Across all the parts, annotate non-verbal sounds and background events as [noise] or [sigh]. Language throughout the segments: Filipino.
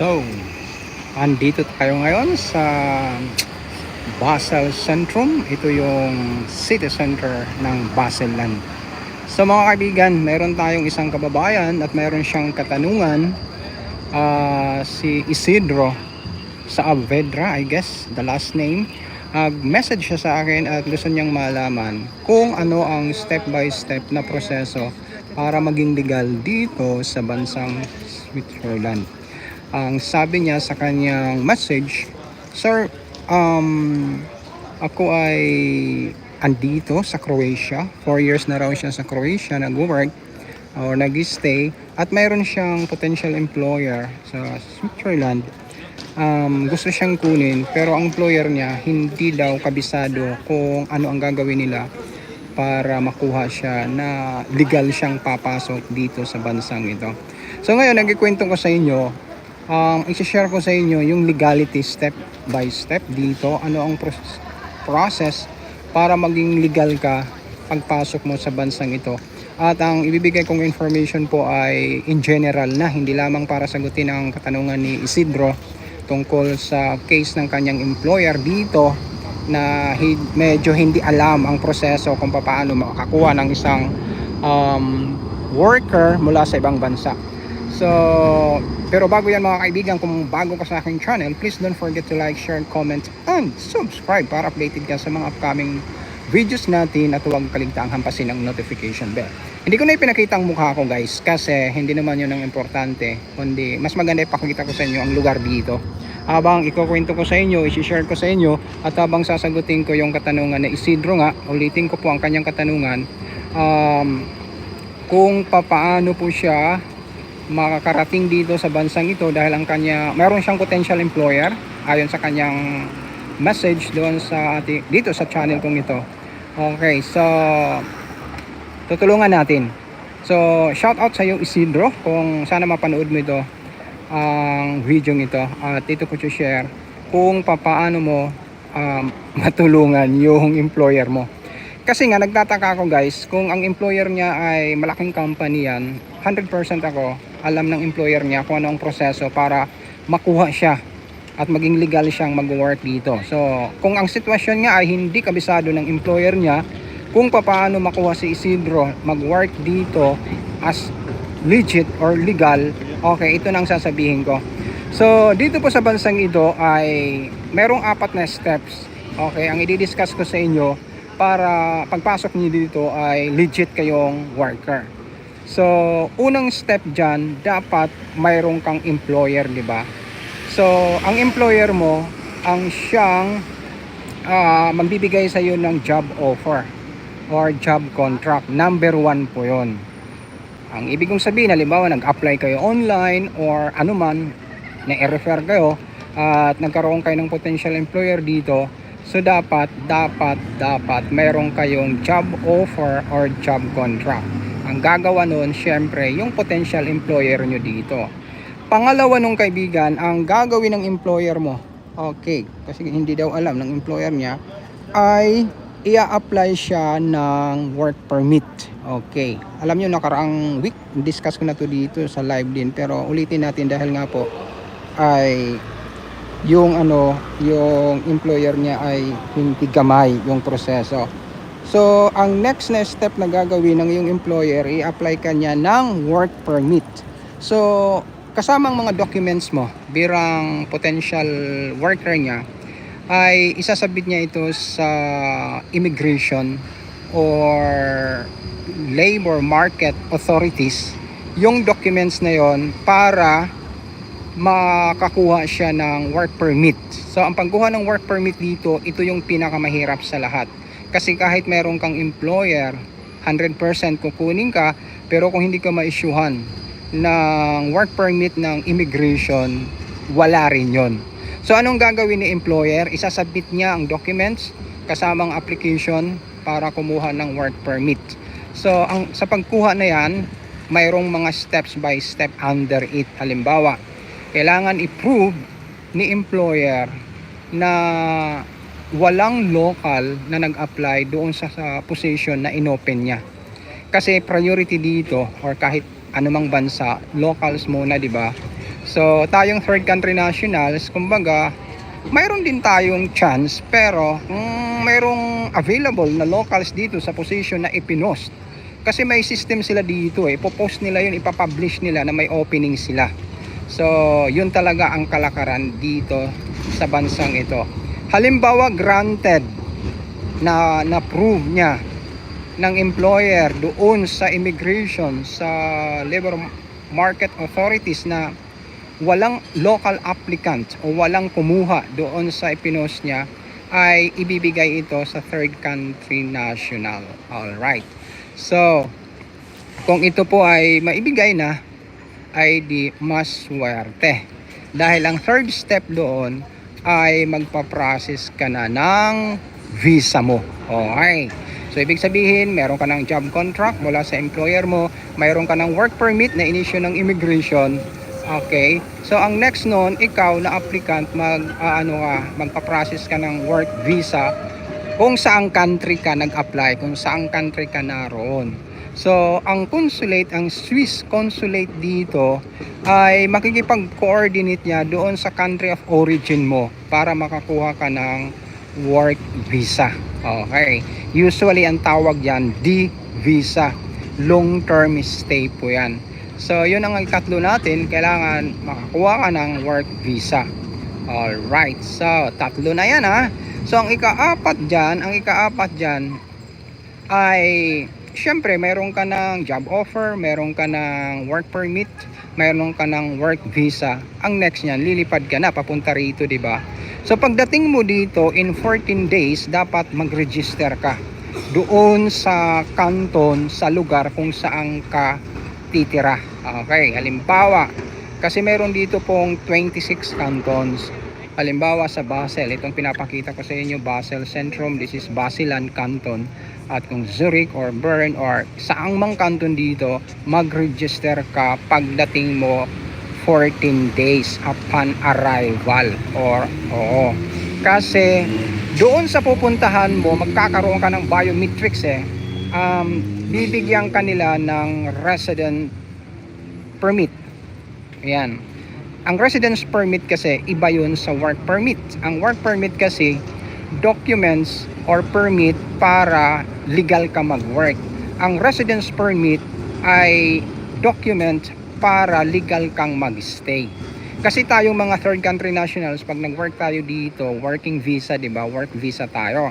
So, andito tayo ngayon sa Basel Centrum. Ito yung city center ng Baselland. So mga kaibigan, meron tayong isang kababayan at meron siyang katanungan. Ah, si Isidro sa Avedra, I guess, the last name. Nag-message siya sa akin at gusto niyang malaman kung ano ang step by step na proseso para maging legal dito sa bansang Switzerland. Ang sabi niya sa kanyang message, Sir, um, ako ay andito sa Croatia. 4 years na raw siya sa Croatia nag-work or nag-stay at mayroon siyang potential employer sa Switzerland. Um, gusto siyang kunin pero ang employer niya hindi daw kabisado kung ano ang gagawin nila para makuha siya na legal siyang papasok dito sa bansang ito. So ngayon, nagkikwento ko sa inyo, um, i-share ko sa inyo yung legality step by step dito. Ano ang process para maging legal ka pagpasok mo sa bansang ito. At ang ibibigay kong information po ay in general na, hindi lamang para sagutin ang katanungan ni Isidro tungkol sa case ng kanyang employer dito na medyo hindi alam ang proseso kung paano makakuha ng isang um, worker mula sa ibang bansa. So, pero bago yan mga kaibigan, kung bago ka sa aking channel, please don't forget to like, share, comment, and subscribe para updated ka sa mga upcoming videos natin at huwag kaligtaang hampasin ang notification bell. Hindi ko na ipinakita ang mukha ko guys kasi hindi naman yun ang importante kundi mas maganda ipakita ko sa inyo ang lugar dito. Habang ikukwento ko sa inyo, isi-share ko sa inyo at habang sasagutin ko yung katanungan na Isidro nga, ulitin ko po ang kanyang katanungan um, kung papaano po siya makakarating dito sa bansang ito dahil ang kanya mayroon siyang potential employer ayon sa kanyang message doon sa ating dito sa channel kong ito. Okay, so tutulungan natin. So, shout out sa iyo Isidro kung sana mapanood mo ito ang video ito at dito ko share kung papaano mo um, [laughs] matulungan yung employer mo. Kasi nga nagtataka ako guys, kung ang employer niya ay malaking company yan, 100% ako alam ng employer niya kung ano ang proseso para makuha siya at maging legal siyang mag-work dito. So, kung ang sitwasyon niya ay hindi kabisado ng employer niya, kung paano makuha si Isidro mag-work dito as legit or legal, okay, ito nang sasabihin ko. So, dito po sa bansang ito ay merong apat na steps. Okay, ang i-discuss ko sa inyo para pagpasok niyo dito ay legit kayong worker. So, unang step dyan, dapat mayroong kang employer, di ba? So, ang employer mo, ang siyang ah, magbibigay sa iyo ng job offer or job contract. Number one po yon. Ang ibig kong sabihin, halimbawa, nag-apply kayo online or anuman, na-refer kayo at nagkaroon kayo ng potential employer dito, so dapat, dapat, dapat mayroon kayong job offer or job contract. Ang gagawa nun, syempre, yung potential employer nyo dito. Pangalawa nung kaibigan, ang gagawin ng employer mo, okay, kasi hindi daw alam ng employer niya, ay ia-apply siya ng work permit. Okay. Alam nyo, nakaraang week, discuss ko na to dito sa live din, pero ulitin natin dahil nga po, ay yung ano, yung employer niya ay hindi gamay yung proseso. So, ang next na step na gagawin ng yung employer, i-apply ka niya ng work permit. So, kasamang mga documents mo birang potential worker niya, ay isasabit niya ito sa immigration or labor market authorities yung documents na yon para makakuha siya ng work permit. So ang pagkuha ng work permit dito, ito yung pinakamahirap sa lahat. Kasi kahit meron kang employer, 100% kukunin ka, pero kung hindi ka ma-issuehan ng work permit ng immigration, wala rin yon. So anong gagawin ni employer? Isasubmit niya ang documents kasamang application para kumuha ng work permit. So ang sa pagkuha na yan, mayroong mga steps by step under it. Halimbawa, kailangan i-prove ni employer na walang local na nag-apply doon sa, sa position na inopen niya. Kasi priority dito or kahit anumang bansa, locals muna, 'di ba? So, tayong third country nationals, kumbaga, mayroon din tayong chance pero kung mayroong available na locals dito sa position na ipinost kasi may system sila dito eh popost nila yun ipapublish nila na may opening sila so yun talaga ang kalakaran dito sa bansang ito halimbawa granted na na prove niya ng employer doon sa immigration sa labor market authorities na walang local applicant o walang kumuha doon sa ipinost niya ay ibibigay ito sa third country national. Alright. So, kung ito po ay maibigay na, ay di mas swerte. Dahil ang third step doon ay magpa-process ka na ng visa mo. Okay. So, ibig sabihin, meron ka ng job contract mula sa employer mo, mayroon ka ng work permit na inisyo ng immigration, Okay. So ang next noon, ikaw na applicant mag ah, ano ka, magpa-process ka ng work visa kung saang country ka nag-apply, kung saang country ka naroon. So ang consulate, ang Swiss consulate dito ay makikipag-coordinate niya doon sa country of origin mo para makakuha ka ng work visa. Okay. Usually ang tawag yan D visa. Long term stay po yan. So, yun ang tatlo natin. Kailangan makakuha ka ng work visa. Alright. So, tatlo na yan ha. So, ang ikaapat dyan, ang ikaapat dyan ay syempre, meron ka ng job offer, meron ka ng work permit, meron ka ng work visa. Ang next niyan, lilipad ka na papunta rito, di ba? So, pagdating mo dito, in 14 days, dapat mag-register ka doon sa canton, sa lugar kung saan ka titira. Okay, halimbawa, kasi meron dito pong 26 cantons. Halimbawa sa Basel, itong pinapakita ko sa inyo, Basel Centrum, this is Basilan Canton. At kung Zurich or Bern or saang mang canton dito, mag-register ka pagdating mo 14 days upon arrival. Or, oo. Kasi doon sa pupuntahan mo, magkakaroon ka ng biometrics eh. Um, bibigyan kanila ng resident permit. Ayan. Ang residence permit kasi iba yun sa work permit. Ang work permit kasi documents or permit para legal ka mag-work. Ang residence permit ay document para legal kang mag-stay. Kasi tayong mga third country nationals, pag nag-work tayo dito, working visa, di ba? Work visa tayo.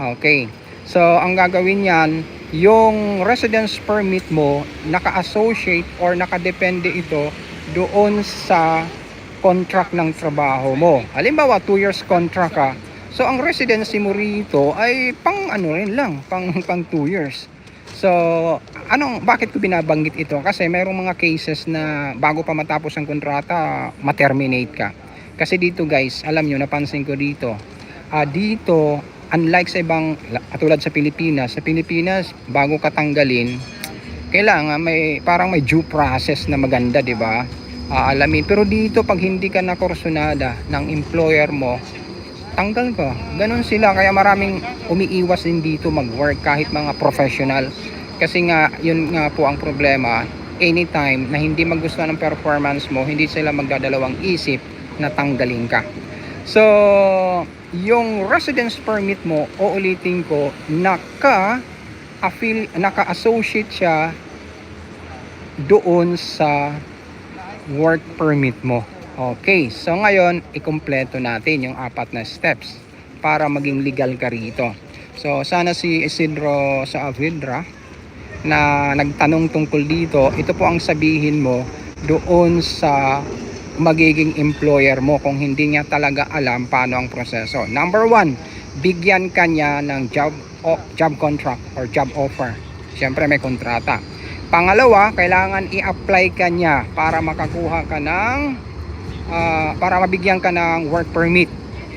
Okay. So, ang gagawin yan, yung residence permit mo, naka-associate or nakadepende ito doon sa contract ng trabaho mo. Halimbawa, 2 years contract ka. So, ang residency mo rito ay pang ano rin lang, pang, [laughs] pang 2 years. So, anong, bakit ko binabanggit ito? Kasi mayroong mga cases na bago pa matapos ang kontrata, ma-terminate ka. Kasi dito guys, alam nyo, napansin ko dito, ah dito, unlike sa ibang, katulad sa Pilipinas, sa Pilipinas, bago ka tanggalin, kailangan may, parang may due process na maganda, di ba? Aalamin. Pero dito, pag hindi ka nakursunada ng employer mo, tanggal ka. Ganon sila. Kaya maraming umiiwas din dito mag-work kahit mga professional. Kasi nga, yun nga po ang problema. Anytime na hindi magustuhan ng performance mo, hindi sila magdadalawang isip na tanggalin ka. So, yung residence permit mo, uulitin ko, naka affil naka-associate siya doon sa work permit mo. Okay, so ngayon, ikumpleto natin yung apat na steps para maging legal ka rito. So, sana si Isidro sa Avidra na nagtanong tungkol dito, ito po ang sabihin mo doon sa magiging employer mo kung hindi niya talaga alam paano ang proseso. Number one, bigyan ka niya ng job, o, job contract or job offer. Siyempre may kontrata. Pangalawa, kailangan i-apply ka niya para makakuha ka ng ah, para mabigyan ka ng work permit.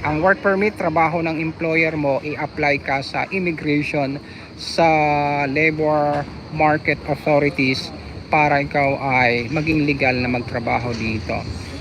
Ang work permit, trabaho ng employer mo, i-apply ka sa immigration sa labor market authorities para ikaw ay maging legal na magtrabaho dito.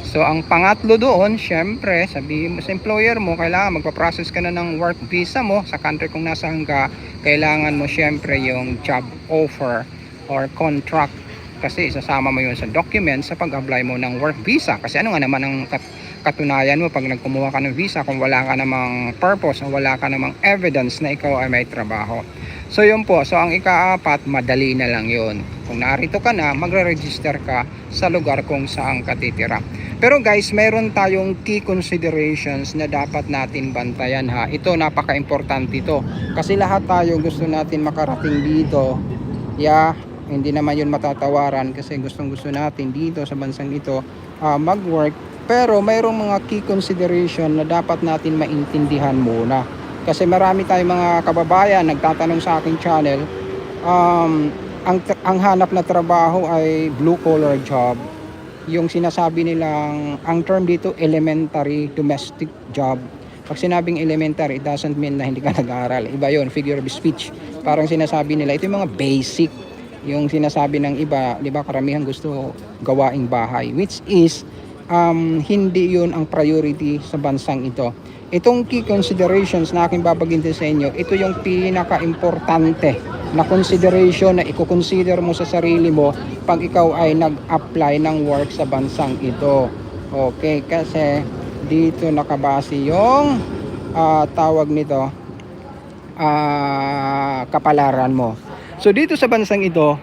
So, ang pangatlo doon, syempre, sabihin mo sa employer mo, kailangan magpa-process ka na ng work visa mo sa country kung nasaan ka. Kailangan mo syempre yung job offer or contract kasi isasama mo yun sa documents sa pag-apply mo ng work visa. Kasi ano nga naman ang kat- katunayan mo pag nagkumuha ka ng visa kung wala ka namang purpose o wala ka namang evidence na ikaw ay may trabaho. So yun po, so ang ikaapat, madali na lang yun. Kung narito ka na, magre-register ka sa lugar kung saan ka titira. Pero guys, meron tayong key considerations na dapat natin bantayan ha. Ito, napaka-importante ito. Kasi lahat tayo gusto natin makarating dito. Yeah, hindi naman yun matatawaran kasi gustong gusto natin dito sa bansang ito ah, mag-work. Pero mayroong mga key consideration na dapat natin maintindihan muna. Kasi marami tayong mga kababayan nagtatanong sa aking channel, um, ang, ang hanap na trabaho ay blue collar job. Yung sinasabi nilang, ang term dito elementary domestic job. Pag sinabing elementary, it doesn't mean na hindi ka nag-aaral. Iba yon figure of speech. Parang sinasabi nila, ito yung mga basic. Yung sinasabi ng iba, di ba karamihan gusto gawaing bahay. Which is, um, hindi yun ang priority sa bansang ito. Itong key considerations na aking babagintin sa inyo, ito yung pinaka-importante na consideration na i-consider mo sa sarili mo pag ikaw ay nag-apply ng work sa bansang ito. Okay, kasi dito nakabase yung ah, tawag nito ah, kapalaran mo. So dito sa bansang ito,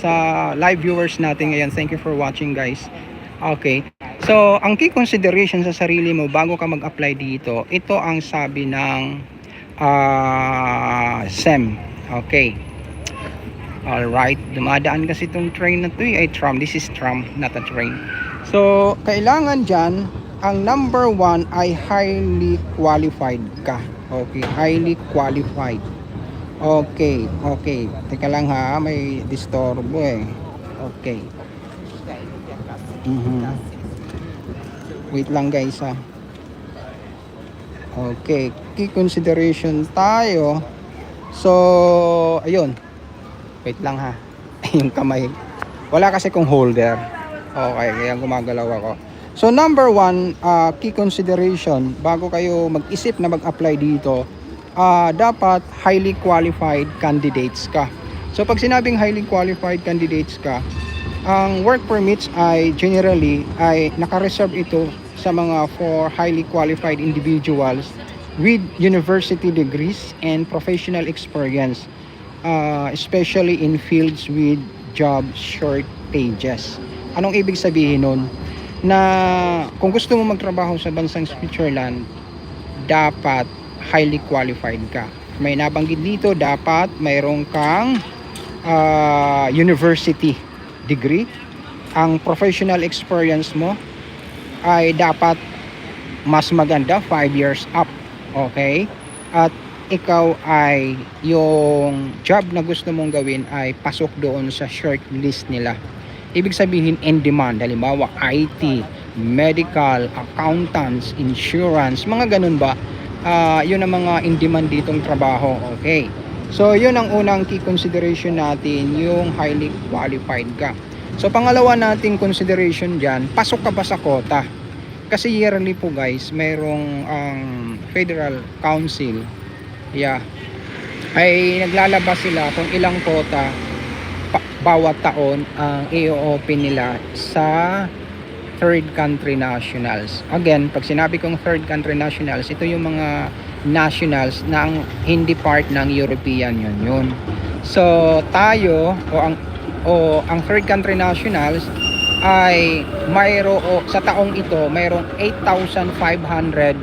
sa live viewers natin ngayon, thank you for watching guys. Okay. So, ang key consideration sa sarili mo bago ka mag-apply dito, ito ang sabi ng ah, SEM. Okay. Alright. Dumadaan kasi itong train na to eh. Tram. This is tram, not a train. So, kailangan dyan, ang number one ay highly qualified ka. Okay. Highly qualified. Okay. Okay. Teka lang ha. May disturbo eh. Okay. Mhm. Wait lang guys ha. Okay, key consideration tayo. So, ayun. Wait lang ha. [laughs] Yung kamay. Wala kasi kung holder. Okay, kaya gumagalaw ako. So, number one, ah, key consideration, bago kayo mag-isip na mag-apply dito, ah, dapat highly qualified candidates ka. So, pag sinabing highly qualified candidates ka, ang work permits ay generally ay naka-reserve ito sa mga for highly qualified individuals with university degrees and professional experience uh, especially in fields with job shortages. Anong ibig sabihin nun? Na kung gusto mo magtrabaho sa bansang Switzerland, dapat highly qualified ka. May nabanggit dito, dapat mayroong kang uh, university degree. Ang professional experience mo ay dapat mas maganda 5 years up. Okay? At ikaw ay yung job na gusto mong gawin ay pasok doon sa short list nila. Ibig sabihin in demand. Halimbawa IT, medical, accountants, insurance, mga ganun ba? Ah, yun ang mga in demand ditong trabaho. Okay. So, yun ang unang key consideration natin, yung highly qualified ka. So, pangalawa nating consideration dyan, pasok ka ba sa kota? Kasi yearly po guys, mayroong ang Federal Council, yeah, ay naglalabas sila kung ilang pa- bawat taon ang i-open nila sa third country nationals. Again, pag sinabi kong third country nationals, ito yung mga nationals na ang hindi part ng European Union. So, tayo o ang o ang third country nationals ay mayro o sa taong ito mayroong 8,500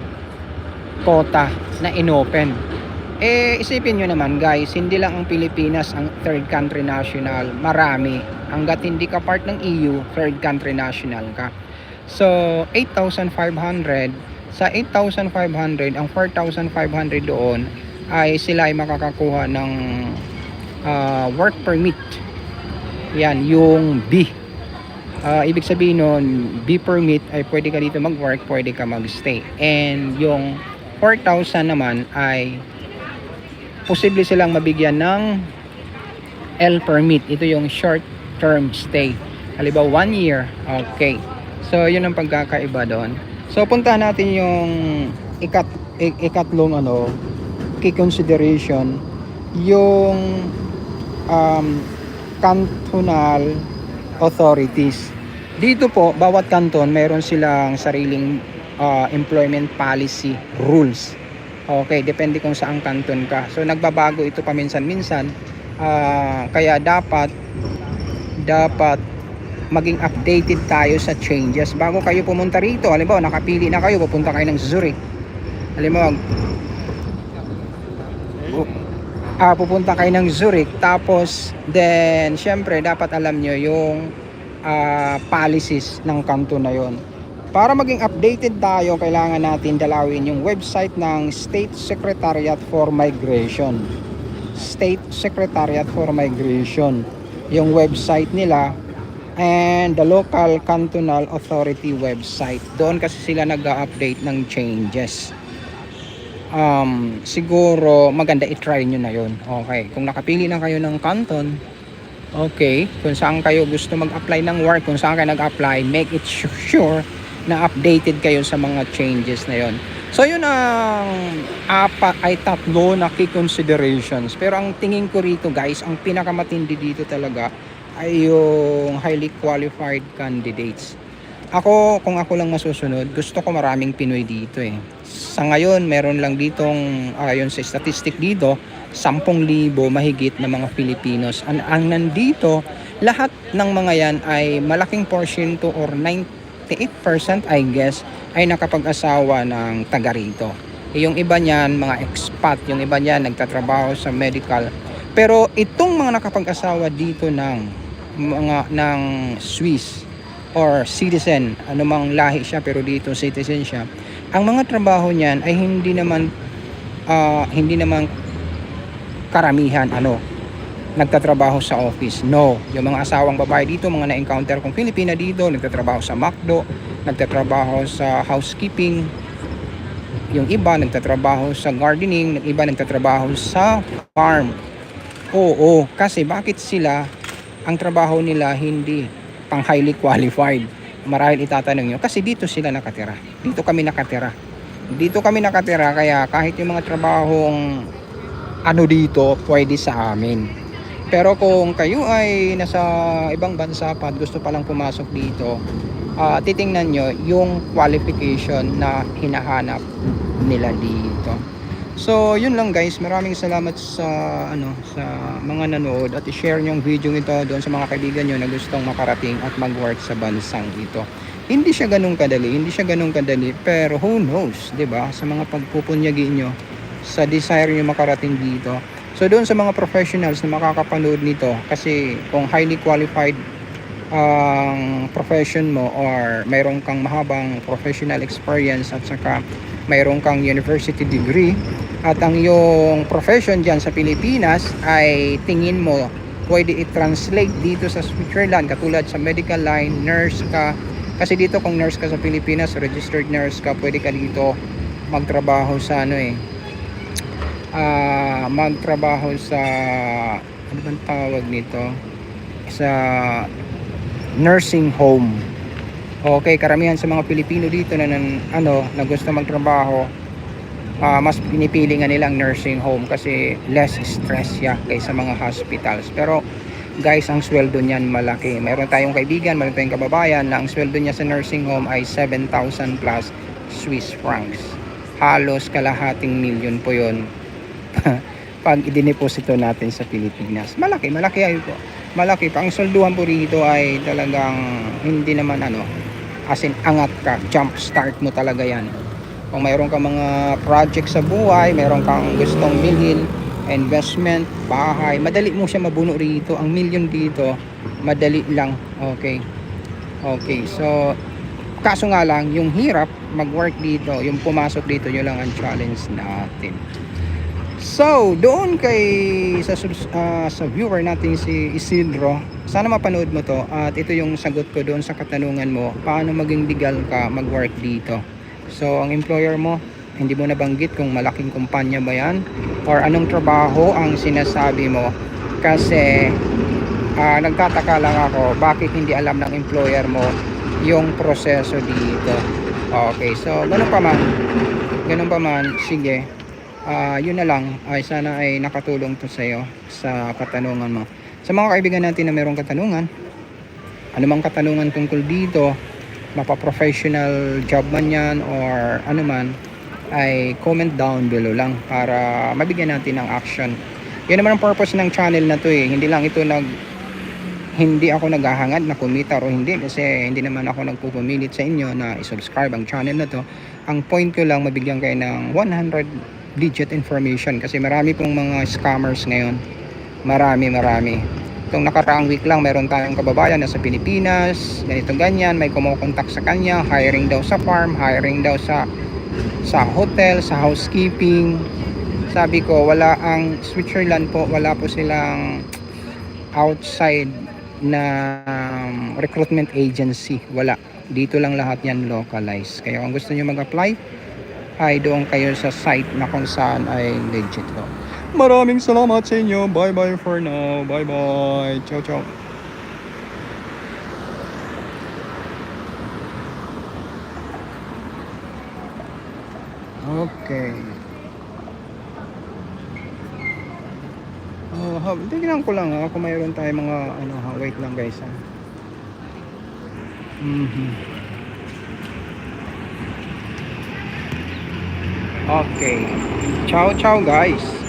kota na inopen. Eh, isipin nyo naman guys, hindi lang ang Pilipinas ang third country national, marami. Hanggat hindi ka part ng EU, third country national ka. So, 8,500. Sa 8,500, ang 4,500 doon ay sila ay makakakuha ng ah, work permit. Yan, yung B. Ah, ibig sabihin nun, B permit ay pwede ka dito mag-work, pwede ka mag-stay. And yung 4,000 naman ay posible silang mabigyan ng L permit. Ito yung short term stay. Halimbawa, one year. Okay. So, yun ang pagkakaiba doon. So, puntahan natin yung ikat, ik- ikatlong ano, key consideration. Yung um, cantonal authorities. Dito po, bawat kanton meron silang sariling ah, employment policy rules. Okay, depende kung saang kanton ka. So nagbabago ito paminsan-minsan. Ah, kaya dapat dapat maging updated tayo sa changes bago kayo pumunta rito. Halimbawa, nakapili na kayo, pupunta kayo ng Zurich. Halimbawa, ah pupunta kayo ng Zurich tapos then syempre dapat alam nyo yung ah, policies ng kanto na yon para maging updated tayo kailangan natin dalawin yung website ng State Secretariat for Migration State Secretariat for Migration yung website nila and the local cantonal authority website doon kasi sila nag-update ng changes um, siguro maganda i-try nyo na yun. Okay, kung nakapili na kayo ng canton, okay, kung saan kayo gusto mag-apply ng work, kung saan kayo nag-apply, make it su- sure na updated kayo sa mga changes na yon. So yun ang apat ay tatlo na key considerations. Pero ang tingin ko rito guys, ang pinakamatindi dito talaga ay yung highly qualified candidates. Ako, kung ako lang masusunod, gusto ko maraming Pinoy dito eh. Sa ngayon, meron lang ditong, ayon sa statistic dito, 10,000 mahigit na mga Filipinos. Ang, ang nandito, lahat ng mga yan ay malaking portion to or 98% I guess ay nakapag-asawa ng taga rito. Eh, Yung iba niyan, mga expat, yung iba niyan nagtatrabaho sa medical. Pero itong mga nakapag-asawa dito ng mga ng Swiss or citizen, anumang lahi siya pero dito citizen siya. Ang mga trabaho niyan ay hindi naman ah, hindi naman karamihan ano nagtatrabaho sa office. No, yung mga asawang babae dito, mga na-encounter kong Pilipina dito, nagtatrabaho sa McDo, nagtatrabaho sa housekeeping, yung iba nagtatrabaho sa gardening, yung iba nagtatrabaho sa farm. Oo, kasi bakit sila ang trabaho nila hindi pang highly qualified? Marahil itatanong nyo, kasi dito sila nakatira. Dito kami nakatira. Dito kami nakatira, kaya kahit yung mga trabahong ano dito, pwede sa amin. Pero kung kayo ay nasa ibang bansa pa at gusto palang pumasok dito, ah, titingnan nyo yung qualification na hinahanap nila dito. So, yun lang guys. Maraming salamat sa ano sa mga nanood at i-share niyo yung video ito doon sa mga kaibigan nyo na gustong makarating at mag-work sa bansang ito. Hindi siya ganun kadali, hindi siya ganun kadali, pero who knows, 'di ba? Sa mga pagpupunyagi nyo sa desire nyo makarating dito. So doon sa mga professionals na makakapanood nito kasi kung highly qualified ang profession mo or mayroon kang mahabang professional experience at saka mayroon kang university degree at ang yung profession dyan sa Pilipinas ay tingin mo pwede i-translate dito sa Switzerland katulad sa medical line, nurse ka. Kasi dito kung nurse ka sa Pilipinas registered nurse ka pwede ka dito magtrabaho sa ano eh ah magtrabaho sa ano bang tawag nito? Sa nursing home. Okay karamihan sa mga Pilipino dito na, nan- ano na gusto magtrabaho ah, mas pinipili nga nilang nursing home kasi less stress siya kaysa mga hospitals. Pero guys ang sweldo niyan malaki. Mayroon tayong kaibigan mayroon tayong kababayan na ang sweldo niya sa nursing home ay 7,000 plus Swiss francs. Halos kalahating milyon po yon [laughs] pag idineposito natin sa Pilipinas. Malaki, malaki ay po. Malaki pa. Ang solduhan po rito ay talagang hindi naman ano, as in angat ka, jump start mo talaga yan. Kung mayroon kang mga project sa buhay, mayroon kang gustong bilhin, investment, bahay, madali mo siya mabuno rito. Ang million dito, madali lang. Okay. Okay, so kaso nga lang, yung hirap mag-work dito, yung pumasok dito, yun lang ang challenge natin. So, doon kay sa ah, sa viewer natin si Isidro, sana mapanood mo to at ito yung sagot ko doon sa katanungan mo, paano maging legal ka mag-work dito. So, ang employer mo, hindi mo nabanggit kung malaking kumpanya ba yan or anong trabaho ang sinasabi mo kasi ah, nagtataka lang ako bakit hindi alam ng employer mo yung proseso dito. Okay, so ganun pa man, ganun pa man, sige, Ah, yun na lang ay sana ay nakatulong to sa iyo sa katanungan mo sa mga kaibigan natin na mayroong katanungan anumang katanungan tungkol dito, mapa-professional job man yan or ano man, ay comment down below lang para mabigyan natin ng action. Yan naman ang purpose ng channel na to eh. Hindi lang ito nag hindi ako naghahangad na kumita o hindi kasi hindi naman ako nagpupumilit sa inyo na i-subscribe ang channel na to. Ang point ko lang mabigyan kayo ng 100 legit information kasi marami pong mga scammers ngayon. Marami, marami. Itong nakaraang week lang meron tayong kababayan na sa Pilipinas, ganito ganyan, may kumukontak sa kanya, hiring daw sa farm, hiring daw sa sa hotel, sa housekeeping. Sabi ko, wala ang Switzerland po, wala po silang outside na um, recruitment agency. Wala. Dito lang lahat yan localized. Kaya kung gusto nyo mag-apply, ay doon kayo sa site na kung saan ay legit ko. Maraming salamat sa inyo. Bye-bye for now. Bye-bye. Ciao, ciao. Okay. Oh, ha, tignan ko lang ha, kung mayroon tayo mga ano ha, wait lang guys ha. Mhm. Okay. Ciao ciao guys.